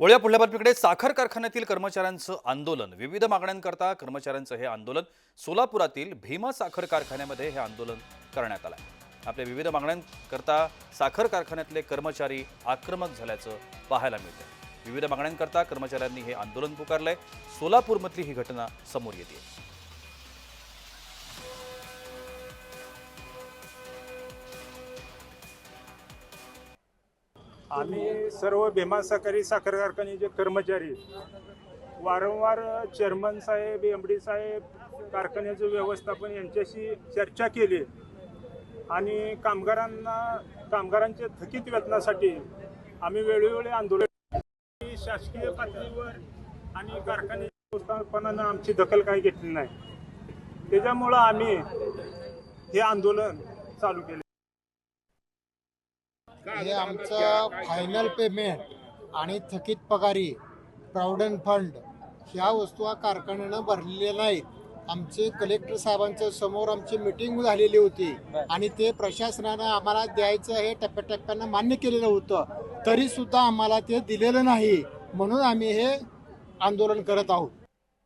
वळ्या पुढल्या बातमीकडे. साखर कारखान्यातील कर्मचाऱ्यांचं आंदोलन. विविध मागण्यांकरता कर्मचाऱ्यांचं हे आंदोलन. सोलापुरातील भीमा साखर कारखान्यामध्ये हे आंदोलन करण्यात आलं आहे आपल्या विविध मागण्यांकरता साखर कारखान्यातले कर्मचारी आक्रमक झाल्याचं पाहायला मिळतं विविध मागण्यांकरता कर्मचाऱ्यांनी हे आंदोलन पुकारलंय. सोलापूरमधली ही घटना समोर येते आम्ही सर्व भीमा सहकारी साखर कारखान्याचे कर्मचारी वारंवार चेअरमन साहेब एम डी साहेब कारखान्याचं व्यवस्थापन यांच्याशी चर्चा केली. आणि कामगारांना कामगारांच्या थकीत वेतनासाठी आम्ही वेळोवेळी आंदोलन शासकीय पातळीवर आणि कारखान्याच्या व्यवस्थापनानं आमची दखल काही घेतली नाही. त्याच्यामुळं आम्ही हे आंदोलन चालू केले. हे आमचं फायनल पेमेंट आणि थकीत पगारी प्रॉव्हिडंट फंड ह्या वस्तू हा कारखान्यानं भरलेल्या नाहीत. आमचे कलेक्टर साहेबांच्या समोर आमची मिटिंग झालेली होती आणि ते प्रशासनानं आम्हाला द्यायचं हे टप्प्याटप्प्यानं मान्य केलेलं होतं. तरी सुद्धा आम्हाला ते दिलेलं नाही. म्हणून आम्ही हे आंदोलन करत आहोत.